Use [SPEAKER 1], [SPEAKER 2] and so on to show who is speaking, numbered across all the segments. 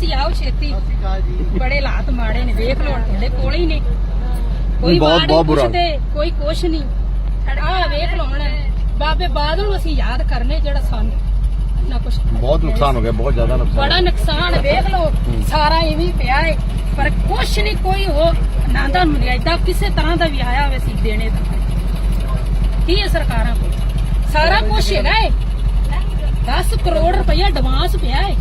[SPEAKER 1] ਤੁਸੀਂ ਆਓ ਛੇਤੀ। ਬੜੇ ਹਾਲਾਤ ਮਾੜੇ ਨੇ ਵੇਖ ਲਓ ਤੁਹਾਡੇ ਕੋਲ ਹੀ ਨੇ। ਕੋਈ
[SPEAKER 2] ਬਹੁਤ- ਬਹੁਤ ਬੁਰਾ।
[SPEAKER 1] ਕੋਈ ਕੁਛ ਨਹੀਂ ਆਹ ਵੇਖ ਲਓ ਹੁਣ। ਬਾਬੇ ਬਾਦਲ ਨੂੰ ਅਸੀਂ ਯਾਦ ਕਰਨੇ ਜਿਹੜਾ ਸਾਨੂੰ ਨਾ ਕੁਛ
[SPEAKER 2] ਬਹੁਤ ਨੁਕਸਾਨ ਹੋ ਗਿਆ ਬਹੁਤ ਜ਼ਿਆਦਾ ਨੁਕਸਾਨ
[SPEAKER 1] ਬੜਾ ਨੁਕਸਾਨ ਵੇਖ ਲਓ। ਸਾਰਾ ਇਵੇਂ ਪਿਆ ਹੈ ਪਰ ਕੁਛ ਨਹੀਂ ਕੋਈ ਹੋ ਨਾਂਦਾ ਮਰਿਆਦਾ ਕਿਸੇ ਤਰ੍ਹਾਂ ਦਾ ਵੀ ਆਇਆ ਹੋਵੇ ਸੀ ਦੇਣੇ ਦਾ ਕੀ ਹੈ ਸਰਕਾਰਾਂ ਕੋਲ? ਸਾਰਾ ਕੁਛ ਹੈਗਾ ਹੈ 10 ਕਰੋੜ ਰੁਪਇਆ ਐਡਵਾਂਸ ਪਿਆ ਹੈ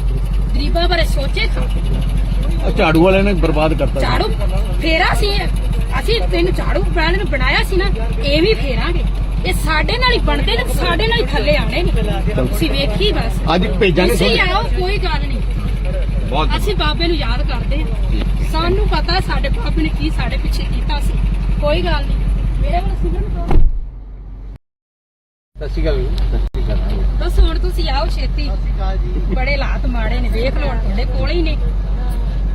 [SPEAKER 1] ਗਰੀਬਾਂ ਬਾਰੇ ਸੋਚੇ ਤਾਂ।
[SPEAKER 2] ਆਹ ਝਾੜੂ ਵਾਲਿਆਂ ਨੇ ਬਰਬਾਦ ਕਰਤਾ
[SPEAKER 1] ਝਾੜੂ ਫੇਰਾ ਸੀ ਇਹ। ਅਸੀਂ ਤੈਨੂੰ ਝਾੜੂ ਬ੍ਰਾਂਡ ਨੂੰ ਬਣਾਇਆ ਸੀ ਨਾ ਇਹ ਵੀ ਫੇਰਾਂਗੇ। ਇਹ ਸਾਡੇ ਨਾਲ ਹੀ ਬਣਦੇ ਨੇ ਤੇ ਸਾਡੇ ਨਾਲ ਹੀ ਥੱਲੇ ਆਉਣੇ ਨੇ। ਤੁਸੀਂ ਵੇਖੀ ਬਸ।
[SPEAKER 2] ਅੱਜ ਭੇਜਾਂਗੇ
[SPEAKER 1] ਤੁਸੀਂ
[SPEAKER 2] ਤੁਹਾਨੂੰ।
[SPEAKER 1] ਆਓ ਕੋਈ ਗੱਲ ਨਹੀਂ।
[SPEAKER 2] ਬਹੁਤ
[SPEAKER 1] ਅਸੀਂ ਬਾਬੇ ਨੂੰ ਯਾਦ ਕਰਦੇ ਹਾਂ। ਸਾਨੂੰ ਪਤਾ ਸਾਡੇ ਬਾਬੇ ਨੇ ਕੀ ਸਾਡੇ ਪਿੱਛੇ ਕੀਤਾ ਸੀ। ਕੋਈ ਗੱਲ ਨਹੀਂ। ਮੇਰੇ ਵੱਲ ਸੁਣਨ ਤੋਂ
[SPEAKER 2] ਸਤਿ ਸ਼੍ਰੀ ਅਕਾਲ ਅਕਾਲ
[SPEAKER 1] ਬਸ ਹੁਣ ਤੁਸੀਂ ਆਓ ਛੇਤੀ। ਬੜੇ ਹਾਲਾਤ ਮਾੜੇ ਨੇ ਵੇਖ ਲਓ ਹੁਣ ਤੁਹਾਡੇ ਕੋਲ ਹੀ ਨੇ।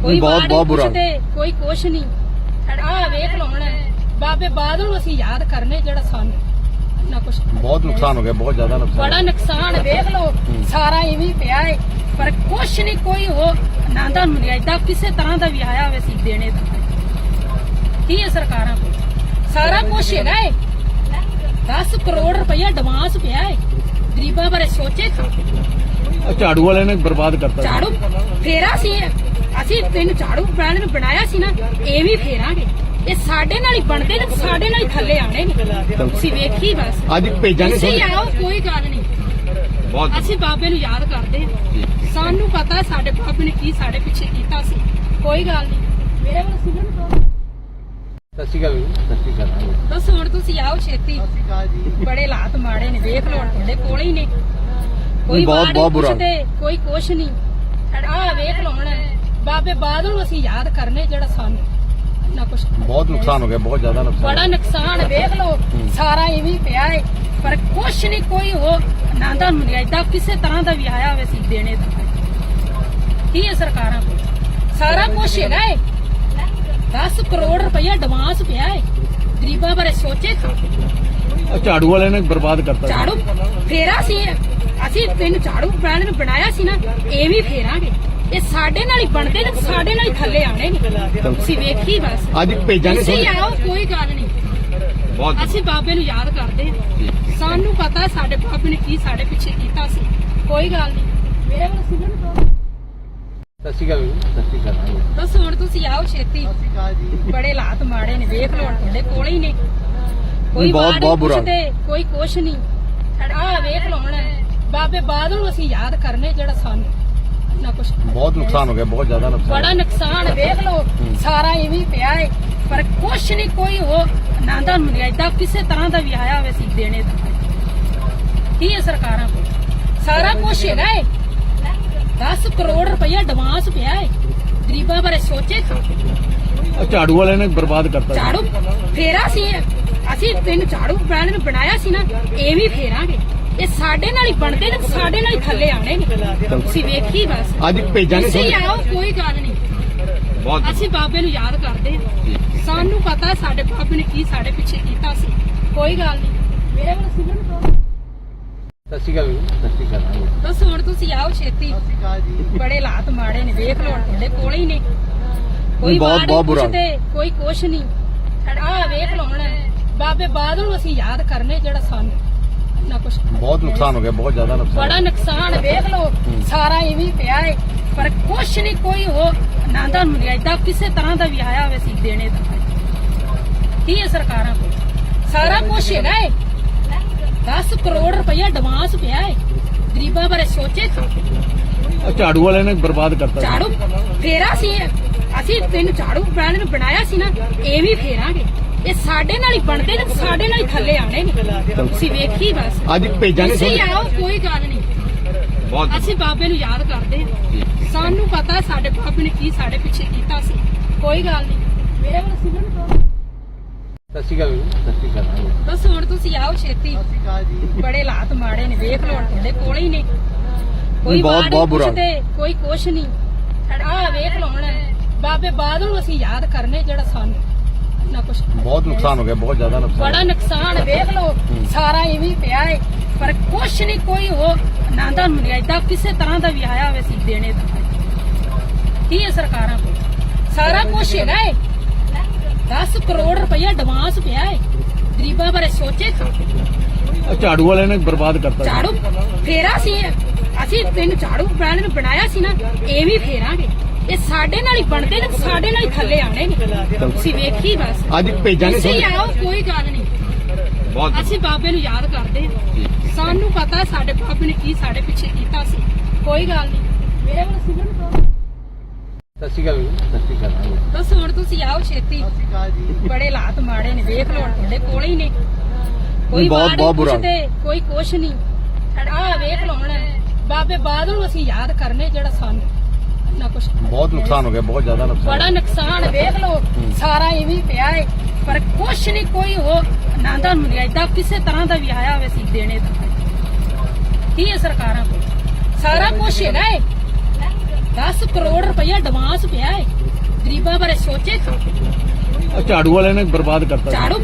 [SPEAKER 1] ਕੋਈ
[SPEAKER 2] ਬਹੁਤ- ਬਹੁਤ ਬੁਰਾ।
[SPEAKER 1] ਕੋਈ ਕੁਛ ਨਹੀਂ ਆਹ ਵੇਖ ਲਓ ਹੁਣ। ਬਾਬੇ ਬਾਦਲ ਨੂੰ ਅਸੀਂ ਯਾਦ ਕਰਨੇ ਜਿਹੜਾ ਸਾਨੂੰ ਨਾ ਕੁਛ
[SPEAKER 2] ਬਹੁਤ ਨੁਕਸਾਨ ਹੋ ਗਿਆ ਬਹੁਤ ਜ਼ਿਆਦਾ ਨੁਕਸਾਨ
[SPEAKER 1] ਬੜਾ ਨੁਕਸਾਨ ਵੇਖ ਲਓ। ਸਾਰਾ ਇਵੇਂ ਪਿਆ ਹੈ ਪਰ ਕੁਛ ਨਹੀਂ ਕੋਈ ਹੋ ਨਾਂਦਾ ਮਰਿਆਦਾ ਕਿਸੇ ਤਰ੍ਹਾਂ ਦਾ ਵੀ ਆਇਆ ਹੋਵੇ ਸੀ ਦੇਣੇ ਦਾ ਕੀ ਹੈ ਸਰਕਾਰਾਂ ਕੋਲ? ਸਾਰਾ ਕੁਛ ਹੈਗਾ ਹੈ 10 ਕਰੋੜ ਰੁਪਇਆ ਐਡਵਾਂਸ ਪਿਆ ਹੈ ਗਰੀਬਾਂ ਬਾਰੇ ਸੋਚੇ ਤਾਂ।
[SPEAKER 2] ਆਹ ਝਾੜੂ ਵਾਲਿਆਂ ਨੇ ਬਰਬਾਦ ਕਰਤਾ
[SPEAKER 1] ਝਾੜੂ ਫੇਰਾ ਸੀ ਇਹ। ਅਸੀਂ ਤੈਨੂੰ ਝਾੜੂ ਬ੍ਰਾਂਡ ਨੂੰ ਬਣਾਇਆ ਸੀ ਨਾ ਇਹ ਵੀ ਫੇਰਾਂਗੇ। ਇਹ ਸਾਡੇ ਨਾਲ ਹੀ ਬਣਦੇ ਨੇ ਤੇ ਸਾਡੇ ਨਾਲ ਹੀ ਥੱਲੇ ਆਉਣੇ ਨੇ। ਤੁਸੀਂ ਵੇਖੀ ਬਸ।
[SPEAKER 2] ਅੱਜ ਭੇਜਾਂਗੇ
[SPEAKER 1] ਤੁਸੀਂ
[SPEAKER 2] ਤੁਹਾਨੂੰ।
[SPEAKER 1] ਆਓ ਕੋਈ ਗੱਲ ਨਹੀਂ।
[SPEAKER 2] ਬਹੁਤ
[SPEAKER 1] ਅਸੀਂ ਬਾਬੇ ਨੂੰ ਯਾਦ ਕਰਦੇ ਹਾਂ। ਸਾਨੂੰ ਪਤਾ ਸਾਡੇ ਬਾਬੇ ਨੇ ਕੀ ਸਾਡੇ ਪਿੱਛੇ ਕੀਤਾ ਸੀ। ਕੋਈ ਗੱਲ ਨਹੀਂ। ਮੇਰੇ ਵੱਲ ਸੁਣਨ ਤੋਂ
[SPEAKER 2] ਸਤਿ ਸ਼੍ਰੀ ਅਕਾਲ ਸਤਿ ਸ਼੍ਰੀ ਅਕਾਲ
[SPEAKER 1] ਬਸ ਹੁਣ ਤੁਸੀਂ ਆਓ ਛੇਤੀ। ਬੜੇ ਹਾਲਾਤ ਮਾੜੇ ਨੇ ਵੇਖ ਲਓ ਤੁਹਾਡੇ ਕੋਲ ਹੀ ਨੇ। ਕੋਈ
[SPEAKER 2] ਬਹੁਤ- ਬਹੁਤ ਬੁਰਾ।
[SPEAKER 1] ਪੁੱਛਦੇ, ਕੋਈ ਕੁਛ ਨਹੀਂ ਆਹ ਵੇਖ ਲਓ ਹੁਣ। ਬਾਬੇ ਬਾਦਲ ਨੂੰ ਅਸੀਂ ਯਾਦ ਕਰਨੇ ਜਿਹੜਾ ਸਾਨੂੰ ਨਾ ਕੁਛ
[SPEAKER 2] ਬਹੁਤ ਨੁਕਸਾਨ ਹੋ ਗਿਆ ਬਹੁਤ ਜ਼ਿਆਦਾ
[SPEAKER 1] ਬੜਾ
[SPEAKER 2] ਨੁਕਸਾਨ
[SPEAKER 1] ਨੁਕਸਾਨ ਵੇਖ ਲਓ। ਸਾਰਾ ਇਵੇਂ ਪਿਆ ਹੈ ਪਰ ਕੁਛ ਨਹੀਂ ਕੋਈ ਹੋ ਨਾਂਦਾ ਮਰਿਆਦਾ ਕਿਸੇ ਤਰ੍ਹਾਂ ਦਾ ਵੀ ਆਇਆ ਹੋਵੇ ਸੀ ਦੇਣੇ ਦਾ ਕੀ ਹੈ ਸਰਕਾਰਾਂ ਕੋਲ? ਸਾਰਾ ਕੁਛ ਹੈਗਾ ਹੈ 10 ਕਰੋੜ ਰੁਪਇਆ ਐਡਵਾਂਸ ਪਿਆ ਹੈ ਗਰੀਬਾਂ ਬਾਰੇ ਸੋਚੇ ਤਾਂ।
[SPEAKER 2] ਆਹ ਝਾੜੂ ਵਾਲਿਆਂ ਨੇ ਬਰਬਾਦ ਕਰਤਾ
[SPEAKER 1] ਝਾੜੂ ਫੇਰਾ ਸੀ। ਅਸੀਂ ਤੈਨੂੰ ਝਾੜੂ ਬ੍ਰਾਂਡ ਨੂੰ ਬਣਾਇਆ ਸੀ ਨਾ ਇਹ ਵੀ ਫੇਰਾਂਗੇ। ਇਹ ਸਾਡੇ ਨਾਲ ਹੀ ਬਣਦੇ ਨੇ ਸਾਡੇ ਨਾਲ ਹੀ ਥੱਲੇ ਆਉਣੇ ਨੇ। ਤੁਸੀਂ ਵੇਖੀ ਬਸ।
[SPEAKER 2] ਅੱਜ ਭੇਜਾਂਗੇ
[SPEAKER 1] ਤੁਸੀਂ। ਆਓ ਕੋਈ ਗੱਲ ਨਹੀਂ।
[SPEAKER 2] ਬਹੁਤ
[SPEAKER 1] ਅਸੀਂ ਬਾਬੇ ਨੂੰ ਯਾਦ ਕਰਦੇ ਹਾਂ। ਸਾਨੂੰ ਪਤਾ ਸਾਡੇ ਬਾਬੇ ਨੇ ਕੀ ਸਾਡੇ ਪਿੱਛੇ ਕੀਤਾ ਸੀ। ਕੋਈ ਗੱਲ ਨਹੀਂ। ਮੇਰੇ ਵੱਲ ਸੁਣਨ
[SPEAKER 2] ਸ਼੍ਰੀ ਅਕਾਲ ਸਤਿ ਸ਼੍ਰੀ ਅਕਾਲ।
[SPEAKER 1] ਬਸ ਹੁਣ ਤੁਸੀਂ ਆਓ ਛੇਤੀ। ਬੜੇ ਹਾਲਾਤ ਮਾੜੇ ਨੇ ਵੇਖ ਲਓ ਹੁਣ ਤੁਹਾਡੇ ਕੋਲ ਹੀ ਨੇ। ਕੋਈ
[SPEAKER 2] ਬਹੁਤ- ਬਹੁਤ ਬੁਰਾ।
[SPEAKER 1] ਕੋਈ ਕੁਛ ਨਹੀਂ ਆਹ ਵੇਖ ਲਓ ਹੁਣ। ਬਾਬੇ ਬਾਦਲ ਨੂੰ ਅਸੀਂ ਯਾਦ ਕਰਨੇ ਜਿਹੜਾ ਸਾਨੂੰ ਨਾ ਕੁਛ
[SPEAKER 2] ਬਹੁਤ ਨੁਕਸਾਨ ਹੋ ਗਿਆ ਬਹੁਤ ਜ਼ਿਆਦਾ
[SPEAKER 1] ਬੜਾ
[SPEAKER 2] ਨੁਕਸਾਨ
[SPEAKER 1] ਨੁਕਸਾਨ ਵੇਖ ਲਓ। ਸਾਰਾ ਇਵੇਂ ਪਿਆ ਹੈ ਪਰ ਕੁਛ ਨਹੀਂ ਕੋਈ ਹੋ ਨਾਂਦਾ ਮਰਿਆਦਾ ਕਿਸੇ ਤਰ੍ਹਾਂ ਦਾ ਵੀ ਆਇਆ ਹੋਵੇ ਸੀ ਦੇਣੇ ਦਾ। ਕੀ ਹੈ ਸਰਕਾਰਾਂ ਕੋਲ? ਸਾਰਾ ਕੁਛ ਹੈਗਾ ਹੈ 10 ਕਰੋੜ ਰੁਪਇਆ ਐਡਵਾਂਸ ਪਿਆ ਹੈ ਗਰੀਬਾਂ ਬਾਰੇ ਸੋਚੇ ਤਾਂ।
[SPEAKER 2] ਆਹ ਝਾੜੂ ਵਾਲਿਆਂ ਨੇ ਬਰਬਾਦ ਕਰਤਾ
[SPEAKER 1] ਝਾੜੂ ਫੇਰਾ ਸੀ ਇਹ। ਅਸੀਂ ਤੈਨੂੰ ਝਾੜੂ ਬ੍ਰਾਂਡ ਨੂੰ ਬਣਾਇਆ ਸੀ ਨਾ ਇਹ ਵੀ ਫੇਰਾਂਗੇ। ਇਹ ਸਾਡੇ ਨਾਲ ਹੀ ਬਣਦੇ ਨੇ ਸਾਡੇ ਨਾਲ ਹੀ ਥੱਲੇ ਆਉਣੇ ਨੇ। ਤੁਸੀਂ ਵੇਖੀ ਬਸ।
[SPEAKER 2] ਅੱਜ ਭੇਜਾਂਗੇ
[SPEAKER 1] ਤੁਸੀਂ
[SPEAKER 2] ਤੁਹਾਨੂੰ।
[SPEAKER 1] ਆਓ ਕੋਈ ਗੱਲ ਨਹੀਂ।
[SPEAKER 2] ਬਹੁਤ
[SPEAKER 1] ਅਸੀਂ ਬਾਬੇ ਨੂੰ ਯਾਦ ਕਰਦੇ ਹਾਂ। ਸਾਨੂੰ ਪਤਾ ਸਾਡੇ ਬਾਬੇ ਨੇ ਕੀ ਸਾਡੇ ਪਿੱਛੇ ਕੀਤਾ ਸੀ। ਕੋਈ ਗੱਲ ਨਹੀਂ। ਮੇਰੇ ਵੱਲ
[SPEAKER 2] ਸਤਿ ਸ਼੍ਰੀ ਅਕਾਲ ਸਤਿ ਸ਼੍ਰੀ ਅਕਾਲ
[SPEAKER 1] ਬਸ ਹੁਣ ਤੁਸੀਂ ਆਓ ਛੇਤੀ। ਬੜੇ ਹਾਲਾਤ ਮਾੜੇ ਨੇ ਵੇਖ ਲਓ ਹੁਣ ਤੁਹਾਡੇ ਕੋਲ ਹੀ ਨੇ। ਕੋਈ
[SPEAKER 2] ਬਹੁਤ- ਬਹੁਤ ਬੁਰਾ।
[SPEAKER 1] ਕੋਈ ਕੁਛ ਨਹੀਂ। ਆਹ ਵੇਖ ਲਓ ਹੁਣ। ਬਾਬੇ ਬਾਦਲ ਨੂੰ ਅਸੀਂ ਯਾਦ ਕਰਨੇ ਜਿਹੜਾ ਸਾਨੂੰ ਨਾ ਕੁਛ
[SPEAKER 2] ਬਹੁਤ ਨੁਕਸਾਨ ਹੋ ਗਿਆ ਬਹੁਤ ਜ਼ਿਆਦਾ
[SPEAKER 1] ਬੜਾ
[SPEAKER 2] ਨੁਕਸਾਨ
[SPEAKER 1] ਨੁਕਸਾਨ ਵੇਖ ਲਓ। ਸਾਰਾ ਇਵੇਂ ਪਿਆ ਹੈ ਪਰ ਕੁਛ ਨਹੀਂ ਕੋਈ ਹੋ ਨਾਂਦਾ ਮਰਿਆਦਾ ਕਿਸੇ ਤਰ੍ਹਾਂ ਦਾ ਵੀ ਆਇਆ ਹੋਵੇ ਸੀ ਦੇਣੇ ਦਾ ਕੀ ਹੈ ਸਰਕਾਰਾਂ ਕੋਲ? ਸਾਰਾ ਕੁਛ ਹੈਗਾ ਹੈ 10 ਕਰੋੜ ਰੁਪਇਆ ਐਡਵਾਂਸ ਪਿਆ ਹੈ ਗਰੀਬਾਂ ਬਾਰੇ ਸੋਚੇ ਤਾਂ।
[SPEAKER 2] ਆਹ ਝਾੜੂ ਵਾਲਿਆਂ ਨੇ ਬਰਬਾਦ ਕਰਤਾ।
[SPEAKER 1] ਝਾੜੂ ਫੇਰਾ ਸੀ ਇਹ। ਅਸੀਂ ਤੈਨੂੰ ਝਾੜੂ ਬ੍ਰਾਂਡ ਨੂੰ ਬਣਾਇਆ ਸੀ ਨਾ ਇਹ ਵੀ ਫੇਰਾਂਗੇ। ਇਹ ਸਾਡੇ ਨਾਲ ਹੀ ਬਣਦੇ ਨੇ ਤੇ ਸਾਡੇ ਨਾਲ ਹੀ ਥੱਲੇ ਆਉਣੇ ਨੇ। ਤੁਸੀਂ ਵੇਖੀ ਬਸ।
[SPEAKER 2] ਅੱਜ ਭੇਜਾਂਗੇ
[SPEAKER 1] ਤੁਸੀਂ
[SPEAKER 2] ਤੁਹਾਨੂੰ।
[SPEAKER 1] ਆਓ ਕੋਈ ਗੱਲ ਨਹੀਂ।
[SPEAKER 2] ਬਹੁਤ
[SPEAKER 1] ਅਸੀਂ ਬਾਬੇ ਨੂੰ ਯਾਦ ਕਰਦੇ ਹਾਂ। ਸਾਨੂੰ ਪਤਾ ਸਾਡੇ ਬਾਬੇ ਨੇ ਕੀ ਸਾਡੇ ਪਿੱਛੇ ਕੀਤਾ ਸੀ। ਕੋਈ ਗੱਲ ਨਹੀਂ। ਮੇਰੇ ਵੱਲ ਸੁਣਨ
[SPEAKER 2] ਸਤਿ ਸ਼੍ਰੀ ਅਕਾਲ ਸਤਿ ਸ਼੍ਰੀ ਅਕਾਲ।
[SPEAKER 1] ਬਸ ਹੁਣ ਤੁਸੀਂ ਆਓ ਛੇਤੀ। ਬੜੇ ਹਾਲਾਤ ਮਾੜੇ ਨੇ ਵੇਖ ਲਓ ਤੁਹਾਡੇ ਕੋਲ ਹੀ ਨੇ। ਕੋਈ
[SPEAKER 2] ਬਹੁਤ- ਬਹੁਤ ਬੁਰਾ।
[SPEAKER 1] ਕੋਈ ਕੁਛ ਨਹੀਂ। ਆਹ ਵੇਖ ਲਓ ਹੁਣ। ਬਾਬੇ ਬਾਦਲ ਨੂੰ ਅਸੀਂ ਯਾਦ ਕਰਨੇ ਜਿਹੜਾ ਸਾਨੂੰ ਨਾ ਕੁਛ
[SPEAKER 2] ਬਹੁਤ ਨੁਕਸਾਨ ਹੋ ਗਿਆ ਬਹੁਤ ਜ਼ਿਆਦਾ
[SPEAKER 1] ਬੜਾ
[SPEAKER 2] ਨੁਕਸਾਨ
[SPEAKER 1] ਨੁਕਸਾਨ ਵੇਖ ਲਓ। ਸਾਰਾ ਇਵੇਂ ਹੀ ਪਿਆ ਹੈ ਪਰ ਕੁਛ ਨਹੀਂ ਕੋਈ ਹੋ ਨਾਂਦਾ ਮਰਿਆਦਾ ਕਿਸੇ ਤਰ੍ਹਾਂ ਦਾ ਵੀ ਆਇਆ ਹੋਵੇ ਸੀ ਦੇਣੇ ਦਾ। ਕੀ ਹੈ ਸਰਕਾਰਾਂ ਕੋਲ? ਸਾਰਾ ਕੁਝ ਹੈਗਾ ਏ। 10 ਕਰੋੜ ਰੁਪਇਆ ਐਡਵਾਂਸ ਪਿਆ ਏ। ਗਰੀਬਾਂ ਬਾਰੇ ਸੋਚੇ ਤਾਂ।
[SPEAKER 2] ਆਹ ਝਾੜੂ ਵਾਲਿਆਂ ਨੇ ਬਰਬਾਦ ਕਰਤਾ
[SPEAKER 1] ਝਾੜੂ ਫੇਰਾ ਸੀ ਇਹ। ਅਸੀਂ ਤੈਨੂੰ ਝਾੜੂ ਬ੍ਰਾਂਡ ਨੂੰ ਬਣਾਇਆ ਸੀ ਨਾ ਇਹ ਵੀ ਫੇਰਾਂਗੇ। ਇਹ ਸਾਡੇ ਨਾਲ ਹੀ ਬਣਦੇ ਨੇ ਸਾਡੇ ਨਾਲ ਹੀ ਥੱਲੇ ਆਉਣੇ ਨੇ। ਤੁਸੀਂ ਵੇਖੀ ਬਸ।
[SPEAKER 2] ਅੱਜ ਭੇਜਾਂਗੇ
[SPEAKER 1] ਤੁਸੀਂ
[SPEAKER 2] ਤੁਹਾਨੂੰ।
[SPEAKER 1] ਆਓ ਕੋਈ ਗੱਲ ਨਹੀਂ।
[SPEAKER 2] ਬਹੁਤ
[SPEAKER 1] ਅਸੀਂ ਬਾਬੇ ਨੂੰ ਯਾਦ ਕਰਦੇ ਹਾਂ। ਸਾਨੂੰ ਪਤਾ ਸਾਡੇ ਬਾਬੇ ਨੇ ਕੀ ਸਾਡੇ ਪਿੱਛੇ ਕੀਤਾ ਸੀ। ਕੋਈ ਗੱਲ ਨਹੀਂ। ਮੇਰੇ ਵੱਲ ਸਿਮਰਨ ਕਰੋ
[SPEAKER 2] ਸਤਿ ਸ਼੍ਰੀ ਅਕਾਲ ਵੀਰ, ਸਤਿ ਸ਼੍ਰੀ ਅਕਾਲ
[SPEAKER 1] ਬਸ ਹੁਣ ਤੁਸੀਂ ਆਓ ਛੇਤੀ। ਬੜੇ ਹਾਲਾਤ ਮਾੜੇ ਨੇ ਵੇਖ ਲਓ ਹੁਣ ਤੁਹਾਡੇ ਕੋਲ ਹੀ ਨੇ। ਕੋਈ
[SPEAKER 2] ਬਹੁਤ-
[SPEAKER 1] ਬਾੜ
[SPEAKER 2] ਬਹੁਤ ਬੁਰਾ।
[SPEAKER 1] ਕੋਈ ਕੁਛ ਨਹੀਂ। ਆਹ ਵੇਖ ਲਓ ਹੁਣ। ਬਾਬੇ ਬਾਦਲ ਨੂੰ ਅਸੀਂ ਯਾਦ ਕਰਨੇ ਜਿਹੜਾ ਸਾਨੂੰ ਨਾ ਕੁਛ
[SPEAKER 2] ਬਹੁਤ ਨੁਕਸਾਨ ਹੋ ਗਿਆ ਬਹੁਤ ਜ਼ਿਆਦਾ ਨੁਕਸਾਨ।
[SPEAKER 1] ਬੜਾ ਨੁਕਸਾਨ ਵੇਖ ਲਓ। ਸਾਰਾ ਇਵੇਂ ਹੀ ਪਿਆ ਏ। ਪਰ ਕੁਛ ਨਹੀਂ ਕੋਈ ਹੋ ਨਾਂਦਾ ਮਰਿਆਦਾ ਕਿਸੇ ਤਰ੍ਹਾਂ ਦਾ ਵੀ ਆਇਆ ਹੋਵੇ ਸੀ ਦੇਣੇ ਦਾ ਕੀ ਹੈ ਸਰਕਾਰਾਂ ਕੋਲ? ਸਾਰਾ ਕੁਝ ਹੈਗਾ ਏ। 10 ਕਰੋੜ ਰੁਪਇਆ ਐਡਵਾਂਸ ਪਿਆ ਏ। ਗਰੀਬਾਂ ਬਾਰੇ ਸੋਚੇ ਤਾਂ।
[SPEAKER 2] ਆਹ ਝਾੜੂ ਵਾਲਿਆਂ ਨੇ ਬਰਬਾਦ ਕਰਤਾ।
[SPEAKER 1] ਝਾੜੂ?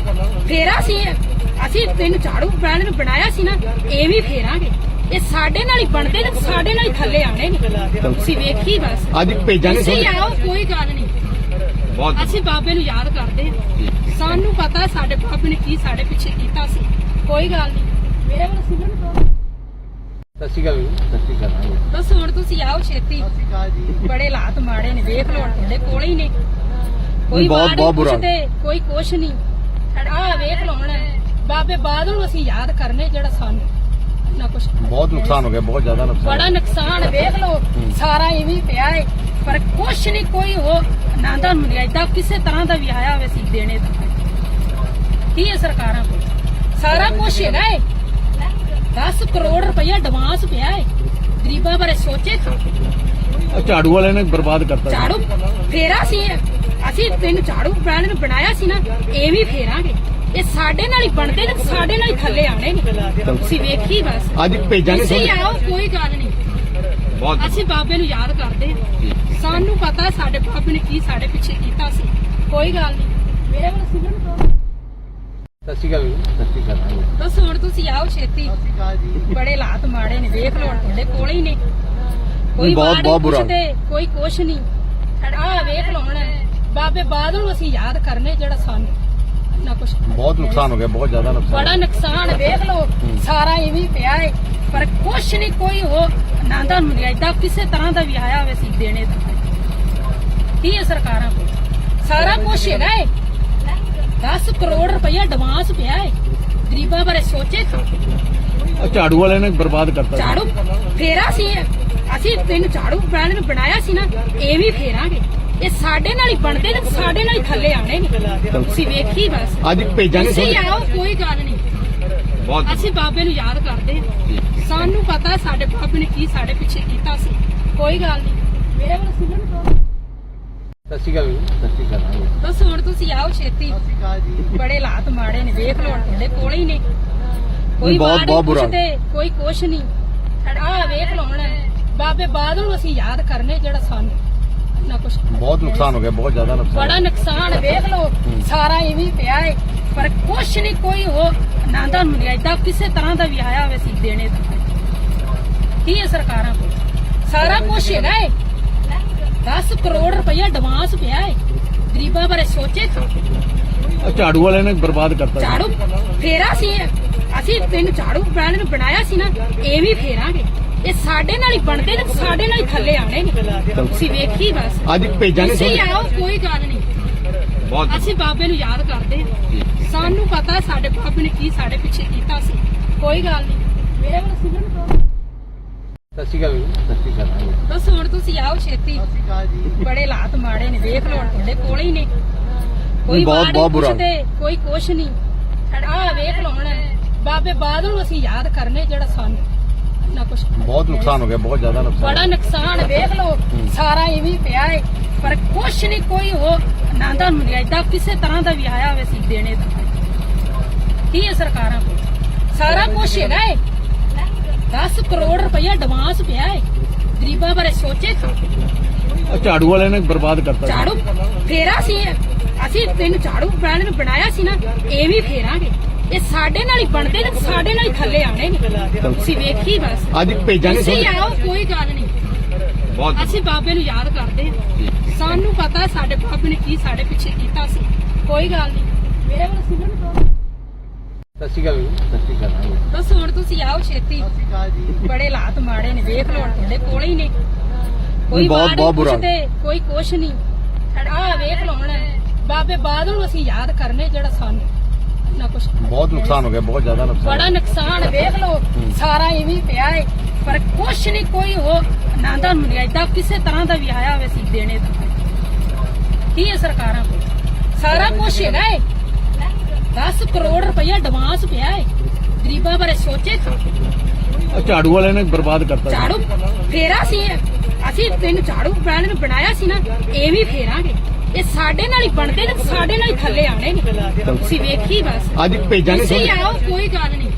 [SPEAKER 1] ਫੇਰਾ ਸੀ ਇਹ। ਅਸੀਂ ਤੈਨੂੰ ਝਾੜੂ ਬ੍ਰਾਂਡ ਨੂੰ ਬਣਾਇਆ ਸੀ ਨਾ ਇਹ ਵੀ ਫੇਰਾਂਗੇ। ਇਹ ਸਾਡੇ ਨਾਲ ਹੀ ਬਣਦੇ ਨੇ ਸਾਡੇ ਨਾਲ ਹੀ ਥੱਲੇ ਆਉਣੇ ਨੇ। ਤੁਸੀਂ ਵੇਖੀ ਬਸ।
[SPEAKER 2] ਅੱਜ ਭੇਜਾਂਗੇ
[SPEAKER 1] ਤੁਸੀਂ। ਆਓ ਕੋਈ ਗੱਲ ਨਹੀਂ।
[SPEAKER 2] ਬਹੁਤ
[SPEAKER 1] ਅਸੀਂ ਬਾਬੇ ਨੂੰ ਯਾਦ ਕਰਦੇ ਹਾਂ। ਸਾਨੂੰ ਪਤਾ ਸਾਡੇ ਬਾਬੇ ਨੇ ਕੀ ਸਾਡੇ ਪਿੱਛੇ ਕੀਤਾ ਸੀ। ਕੋਈ ਗੱਲ ਨਹੀਂ। ਮੇਰੇ ਵੱਲ ਸਿਮਰਨ ਕਰੋ
[SPEAKER 2] ਸਤਿ ਸ਼੍ਰੀ ਅਕਾਲ ਵੀਰ, ਸਤਿ ਸ਼੍ਰੀ ਅਕਾਲ
[SPEAKER 1] ਬਸ ਹੁਣ ਤੁਸੀਂ ਆਓ ਛੇਤੀ। ਬੜੇ ਹਾਲਾਤ ਮਾੜੇ ਨੇ ਵੇਖ ਲਓ ਹੁਣ ਤੁਹਾਡੇ ਕੋਲ ਹੀ ਨੇ। ਕੋਈ
[SPEAKER 2] ਬਹੁਤ- ਬਹੁਤ ਬੁਰਾ।
[SPEAKER 1] ਕੋਈ ਕੁਛ ਨਹੀਂ। ਆਹ ਵੇਖ ਲਓ ਹੁਣ। ਬਾਬੇ ਬਾਦਲ ਨੂੰ ਅਸੀਂ ਯਾਦ ਕਰਨੇ ਜਿਹੜਾ ਸਾਨੂੰ ਨਾ ਕੁਛ
[SPEAKER 2] ਬਹੁਤ ਨੁਕਸਾਨ ਹੋ ਗਿਆ ਬਹੁਤ ਜ਼ਿਆਦਾ ਨੁਕਸਾਨ
[SPEAKER 1] ਬੜਾ ਨੁਕਸਾਨ ਵੇਖ ਲਓ। ਸਾਰਾ ਇਵੇਂ ਹੀ ਪਿਆ ਏ। ਪਰ ਕੁਛ ਨਹੀਂ ਕੋਈ ਹੋ ਨਾਂਦਾ ਮਰਿਆਦਾ ਕਿਸੇ ਤਰ੍ਹਾਂ ਦਾ ਵੀ ਆਇਆ ਹੋਵੇ ਸੀ ਦੇਣੇ ਦਾ। ਕੀ ਹੈ ਸਰਕਾਰਾਂ ਕੋਲ? ਸਾਰਾ ਕੁਝ ਹੈਗਾ ਏ 10 ਕਰੋੜ ਰੁਪਇਆ ਐਡਵਾਂਸ ਪਿਆ ਏ। ਗਰੀਬਾਂ ਬਾਰੇ ਸੋਚੇ ਤਾਂ।
[SPEAKER 2] ਆਹ ਝਾੜੂ ਵਾਲਿਆਂ ਨੇ ਬਰਬਾਦ ਕਰਤਾ
[SPEAKER 1] ਝਾੜੂ ਫੇਰਾ ਸੀ ਇਹ। ਅਸੀਂ ਤੈਨੂੰ ਝਾੜੂ ਬ੍ਰਾਂਡ ਨੂੰ ਬਣਾਇਆ ਸੀ ਨਾ ਇਹ ਵੀ ਫੇਰਾਂਗੇ। ਇਹ ਸਾਡੇ ਨਾਲ ਹੀ ਬਣਦੇ ਨੇ ਸਾਡੇ ਨਾਲ ਹੀ ਥੱਲੇ ਆਉਣੇ ਨੇ। ਤੁਸੀਂ ਵੇਖੀ ਬਸ।
[SPEAKER 2] ਅੱਜ ਭੇਜਾਂਗੇ
[SPEAKER 1] ਤੁਸੀਂ
[SPEAKER 2] ਤੁਹਾਨੂੰ।
[SPEAKER 1] ਆਓ ਕੋਈ ਗੱਲ ਨਹੀਂ।
[SPEAKER 2] ਬਹੁਤ
[SPEAKER 1] ਅਸੀਂ ਬਾਬੇ ਨੂੰ ਯਾਦ ਕਰਦੇ ਹਾਂ। ਸਾਨੂੰ ਪਤਾ ਸਾਡੇ ਬਾਬੇ ਨੇ ਕੀ ਸਾਡੇ ਪਿੱਛੇ ਕੀਤਾ ਸੀ। ਕੋਈ ਗੱਲ ਨਹੀਂ। ਮੇਰੇ ਵੱਲ ਕਰੋ
[SPEAKER 2] ਸਤਿ ਸ਼੍ਰੀ ਅਕਾਲ ਸਤਿ ਸ਼੍ਰੀ ਅਕਾਲ
[SPEAKER 1] ਬਸ ਹੁਣ ਤੁਸੀਂ ਆਓ ਛੇਤੀ। ਬੜੇ ਹਾਲਾਤ ਮਾੜੇ ਨੇ ਵੇਖ ਲਓ ਤੁਹਾਡੇ ਕੋਲ ਹੀ ਨੇ। ਕੋਈ
[SPEAKER 2] ਬਹੁਤ-
[SPEAKER 1] ਬਾੜ
[SPEAKER 2] ਬਹੁਤ ਬੁਰਾ।
[SPEAKER 1] ਪੁੱਛਦੇ ਕੋਈ ਕੁਛ ਨਹੀਂ। ਆਹ ਵੇਖ ਲਓ ਹੁਣ। ਬਾਬੇ ਬਾਦਲ ਨੂੰ ਅਸੀਂ ਯਾਦ ਕਰਨੇ ਜਿਹੜਾ ਸਾਨੂੰ ਨਾ ਕੁਛ
[SPEAKER 2] ਬਹੁਤ ਨੁਕਸਾਨ ਹੋ ਗਿਆ ਬਹੁਤ ਜ਼ਿਆਦਾ ਨੁਕਸਾਨ।
[SPEAKER 1] ਬੜਾ ਨੁਕਸਾਨ ਵੇਖ ਲਓ। ਸਾਰਾ ਇਵੇਂ ਹੀ ਪਿਆ ਏ। ਪਰ ਕੁਛ ਨਹੀਂ ਕੋਈ ਹੋ ਨਾਂਦਾ ਮਰਿਆਦਾ ਕਿਸੇ ਤਰ੍ਹਾਂ ਦਾ ਵੀ ਆਇਆ ਹੋਵੇ ਸੀ ਦੇਣੇ ਦਾ ਕੀ ਹੈ ਸਰਕਾਰਾਂ ਕੋਲ? ਸਾਰਾ ਕੁਝ ਹੈਗਾ ਏ। 10 ਕਰੋੜ ਰੁਪਇਆ ਐਡਵਾਂਸ ਪਿਆ ਏ। ਗਰੀਬਾਂ ਬਾਰੇ ਸੋਚੇ ਤਾਂ।
[SPEAKER 2] ਆਹ ਝਾੜੂ ਵਾਲਿਆਂ ਨੇ ਬਰਬਾਦ ਕਰਤਾ।
[SPEAKER 1] ਝਾੜੂ ਫੇਰਾ ਸੀ ਇਹ। ਅਸੀਂ ਤੈਨੂੰ ਝਾੜੂ ਬ੍ਰਾਂਡ ਨੂੰ ਬਣਾਇਆ ਸੀ ਨਾ ਇਹ ਵੀ ਫੇਰਾਂਗੇ। ਇਹ ਸਾਡੇ ਨਾਲ ਹੀ ਬਣਦੇ ਨੇ ਤੇ ਸਾਡੇ ਨਾਲ ਹੀ ਥੱਲੇ ਆਉਣੇ ਨੇ। ਤੁਸੀਂ ਵੇਖੀ ਬਸ।
[SPEAKER 2] ਅੱਜ ਭੇਜਾਂਗੇ
[SPEAKER 1] ਤੁਸੀਂ। ਆਓ ਕੋਈ ਗੱਲ ਨਹੀਂ।
[SPEAKER 2] ਬਹੁਤ
[SPEAKER 1] ਅਸੀਂ ਬਾਬੇ ਨੂੰ ਯਾਦ ਕਰਦੇ ਹਾਂ। ਸਾਨੂੰ ਪਤਾ ਸਾਡੇ ਬਾਬੇ ਨੇ ਕੀ ਸਾਡੇ ਪਿੱਛੇ ਕੀਤਾ ਸੀ। ਕੋਈ ਗੱਲ ਨਹੀਂ। ਮੇਰੇ ਵੱਲ ਸਿਮਰਨ ਕਰੋ
[SPEAKER 2] ਸਤਿ ਸ਼੍ਰੀ ਅਕਾਲ ਸਤਿ ਸ਼੍ਰੀ ਅਕਾਲ।
[SPEAKER 1] ਬਸ ਹੁਣ ਤੁਸੀਂ ਆਓ ਛੇਤੀ। ਬੜੇ ਹਾਲਾਤ ਮਾੜੇ ਨੇ ਵੇਖ ਲਓ ਤੁਹਾਡੇ ਕੋਲ ਹੀ ਨੇ। ਕੋਈ
[SPEAKER 2] ਬਹੁਤ- ਬਹੁਤ ਬੁਰਾ।
[SPEAKER 1] ਕੋਈ ਕੁਛ ਨਹੀਂ। ਆਹ ਵੇਖ ਲਓ ਹੁਣ। ਬਾਬੇ ਬਾਦਲ ਨੂੰ ਅਸੀਂ ਯਾਦ ਕਰਨੇ ਜਿਹੜਾ ਸਾਨੂੰ ਨਾ ਕੁਛ
[SPEAKER 2] ਬਹੁਤ ਨੁਕਸਾਨ ਹੋ ਗਿਆ ਬਹੁਤ ਜ਼ਿਆਦਾ ਨੁਕਸਾਨ
[SPEAKER 1] ਬੜਾ ਨੁਕਸਾਨ ਵੇਖ ਲਓ। ਸਾਰਾ ਇਵੇਂ ਪਿਆ ਏ। ਪਰ ਕੁਛ ਨਹੀਂ ਕੋਈ ਹੋ ਨਾਂਦਾ ਮਰਿਆਦਾ ਕਿਸੇ ਤਰ੍ਹਾਂ ਦਾ ਵੀ ਆਇਆ ਹੋਵੇ ਸੀ ਦੇਣੇ ਦਾ। ਕੀ ਹੈ ਸਰਕਾਰਾਂ ਕੋਲ? ਸਾਰਾ ਕੁਝ ਹੈਗਾ ਏ। 10 ਕਰੋੜ ਰੁਪਇਆ ਐਡਵਾਂਸ ਪਿਆ ਏ। ਗਰੀਬਾਂ ਬਾਰੇ ਸੋਚੇ ਤਾਂ।
[SPEAKER 2] ਆਹ ਝਾੜੂ ਵਾਲਿਆਂ ਨੇ ਬਰਬਾਦ ਕਰਤਾ
[SPEAKER 1] ਝਾੜੂ ਫੇਰਾ ਸੀ ਇਹ। ਅਸੀਂ ਤੈਨੂੰ ਝਾੜੂ ਬ੍ਰਾਂਡ ਨੂੰ ਬਣਾਇਆ ਸੀ ਨਾ ਇਹ ਵੀ ਫੇਰਾਂਗੇ। ਇਹ ਸਾਡੇ ਨਾਲ ਹੀ ਬਣਦੇ ਨੇ ਸਾਡੇ ਨਾਲ ਹੀ ਥੱਲੇ ਆਉਣੇ ਨੇ। ਤੁਸੀਂ ਵੇਖੀ ਬਸ।
[SPEAKER 2] ਅੱਜ ਭੇਜਾਂਗੇ
[SPEAKER 1] ਤੁਸੀਂ
[SPEAKER 2] ਤੁਹਾਨੂੰ।
[SPEAKER 1] ਆਓ ਕੋਈ ਗੱਲ ਨਹੀਂ।
[SPEAKER 2] ਬਹੁਤ
[SPEAKER 1] ਅਸੀਂ ਬਾਬੇ ਨੂੰ ਯਾਦ ਕਰਦੇ ਹਾਂ। ਸਾਨੂੰ ਪਤਾ ਸਾਡੇ ਬਾਬੇ ਨੇ ਕੀ ਸਾਡੇ ਪਿੱਛੇ ਕੀਤਾ ਸੀ। ਕੋਈ ਗੱਲ ਨਹੀਂ। ਮੇਰੇ ਵੱਲ ਕਰੋ
[SPEAKER 2] ਸਤਿ ਸ਼੍ਰੀ ਅਕਾਲ ਸਤਿ ਸ਼੍ਰੀ ਅਕਾਲ
[SPEAKER 1] ਬਸ ਹੁਣ ਤੁਸੀਂ ਆਓ ਛੇਤੀ। ਬੜੇ ਹਾਲਾਤ ਮਾੜੇ ਨੇ ਵੇਖ ਲਓ ਹੁਣ ਤੁਹਾਡੇ ਕੋਲ ਹੀ ਨੇ। ਕੋਈ
[SPEAKER 2] ਬਹੁਤ-
[SPEAKER 1] ਬਾੜ
[SPEAKER 2] ਬਹੁਤ ਬੁਰਾ।
[SPEAKER 1] ਪੁੱਛਦੇ ਕੋਈ ਕੁਛ ਨਹੀਂ। ਆਹ ਵੇਖ ਲਓ ਹੁਣ। ਬਾਬੇ ਬਾਦਲ ਨੂੰ ਅਸੀਂ ਯਾਦ ਕਰਨੇ ਜਿਹੜਾ ਸਾਨੂੰ ਨਾ ਕੁਛ
[SPEAKER 2] ਬਹੁਤ ਨੁਕਸਾਨ ਹੋ ਗਿਆ ਬਹੁਤ ਜ਼ਿਆਦਾ ਨੁਕਸਾਨ।
[SPEAKER 1] ਬੜਾ ਨੁਕਸਾਨ ਵੇਖ ਲਓ। ਸਾਰਾ ਇਵੇਂ ਹੀ ਪਿਆ ਏ। ਪਰ ਕੁਛ ਨਹੀਂ ਕੋਈ ਹੋ ਨਾਂਦਾ ਮਰਿਆਦਾ ਕਿਸੇ ਤਰ੍ਹਾਂ ਦਾ ਵੀ ਆਇਆ ਹੋਵੇ ਸੀ ਦੇਣੇ ਦਾ ਕੀ ਹੈ ਸਰਕਾਰਾਂ ਕੋਲ? ਸਾਰਾ ਕੁਝ ਹੈਗਾ ਏ। 10 ਕਰੋੜ ਰੁਪਇਆ ਐਡਵਾਂਸ ਪਿਆ ਏ। ਗਰੀਬਾਂ ਬਾਰੇ ਸੋਚੇ ਤਾਂ।
[SPEAKER 2] ਆਹ ਝਾੜੂ ਵਾਲਿਆਂ ਨੇ ਬਰਬਾਦ ਕਰਤਾ
[SPEAKER 1] ਝਾੜੂ? ਫੇਰਾ ਸੀ ਇਹ। ਅਸੀਂ ਤੈਨੂੰ ਝਾੜੂ ਬ੍ਰਾਂਡ ਨੂੰ ਬਣਾਇਆ ਸੀ ਨਾ ਇਹ ਵੀ ਫੇਰਾਂਗੇ। ਇਹ ਸਾਡੇ ਨਾਲ ਹੀ ਬਣਦੇ ਨੇ ਤੇ ਸਾਡੇ ਨਾਲ ਹੀ ਥੱਲੇ ਆਉਣੇ ਨੇ। ਤੁਸੀਂ ਵੇਖੀ ਬਸ।
[SPEAKER 2] ਅੱਜ ਭੇਜਾਂਗੇ
[SPEAKER 1] ਤੁਸੀਂ। ਆਓ ਕੋਈ ਗੱਲ ਨਹੀਂ।
[SPEAKER 2] ਬਹੁਤ
[SPEAKER 1] ਅਸੀਂ ਬਾਬੇ ਨੂੰ ਯਾਦ ਕਰਦੇ ਹਾਂ। ਪਤਾ ਸਾਡੇ ਬਾਪ ਨੇ ਕੀ ਸਾਡੇ ਪਿੱਛੇ ਕੀਤਾ ਸੀ। ਕੋਈ ਗੱਲ ਨਹੀਂ। ਮੇਰੇ ਵੱਲ ਸਿਮਰਨ ਕੌਰ
[SPEAKER 2] ਸਤਿ ਸ਼੍ਰੀ ਅਕਾਲ ਜੀ। ਸਤਿ ਸ਼੍ਰੀ ਅਕਾਲ। ਹਾਂਜੀ।
[SPEAKER 1] ਬਸ ਹੁਣ ਤੁਸੀਂ ਆਓ ਛੇਤੀ। ਬੜੇ ਹਾਲਾਤ ਮਾੜੇ ਨੇ ਵੇਖ ਲਓ ਤੁਹਾਡੇ ਕੋਲ ਹੀ ਨੇ। ਕੋਈ
[SPEAKER 2] ਬਹੁਤ- ਬਹੁਤ ਬੁਰਾ।
[SPEAKER 1] ਕੋਈ ਕੁਛ ਨਹੀਂ ਆ ਵੇਖ ਲਓ ਹੁਣ। ਬਾਬੇ ਬਾਦਲ ਨੂੰ ਅਸੀਂ ਯਾਦ ਕਰਨੇ ਜਿਹੜਾ ਸਾਨੂੰ ਨਾ ਕੁਛ
[SPEAKER 2] ਬਹੁਤ ਨੁਕਸਾਨ ਹੋ ਗਿਆ ਬਹੁਤ ਜ਼ਿਆਦਾ ਨੁਕਸਾਨ
[SPEAKER 1] ਬੜਾ ਨੁਕਸਾਨ ਵੇਖ ਲਓ। ਸਾਰਾ ਇਵੇਂ ਪਿਆ ਹੈ ਪਰ ਕੁਛ ਨਹੀਂ ਕੋਈ ਹੋ ਨਾ ਦਾ ਮਰਿਆਦਾ ਕਿਸੇ ਤਰ੍ਹਾਂ ਦਾ ਵੀ ਆਇਆ ਹੋਵੇ ਸੀ ਦੇਣੇ ਦਾ। ਕੀ ਹੈ ਸਰਕਾਰਾਂ ਕੋਲ? ਸਾਰਾ ਕੁਛ ਹੈਗਾ ਹੈ 10 ਕਰੋੜ ਰੁਪਇਆ ਐਡਵਾਂਸ ਪਿਆ ਹੈ ਗਰੀਬਾਂ ਬਾਰੇ ਸੋਚੇ ਤਾਂ।
[SPEAKER 2] ਆਹ ਝਾੜੂ ਵਾਲਿਆਂ ਨੇ ਬਰਬਾਦ ਕਰਤਾ
[SPEAKER 1] ਝਾੜੂ ਫੇਰਾ ਸੀ ਇਹ। ਅਸੀਂ ਤੈਨੂੰ ਝਾੜੂ ਬ੍ਰਾਂਡ ਨੂੰ ਬਣਾਇਆ ਸੀ ਨਾ ਇਹ ਵੀ ਫੇਰਾਂਗੇ। ਇਹ ਸਾਡੇ ਨਾਲ ਹੀ ਬਣਦੇ ਨੇ ਤੇ ਸਾਡੇ ਨਾਲ ਹੀ ਥੱਲੇ ਆਣੇ ਨੇ। ਤੁਸੀਂ ਵੇਖੀ ਬਸ।
[SPEAKER 2] ਅੱਜ ਭੇਜਾਂਗੇ
[SPEAKER 1] ਤੁਸੀਂ ਆਓ ਕੋਈ ਗੱਲ ਨਹੀਂ।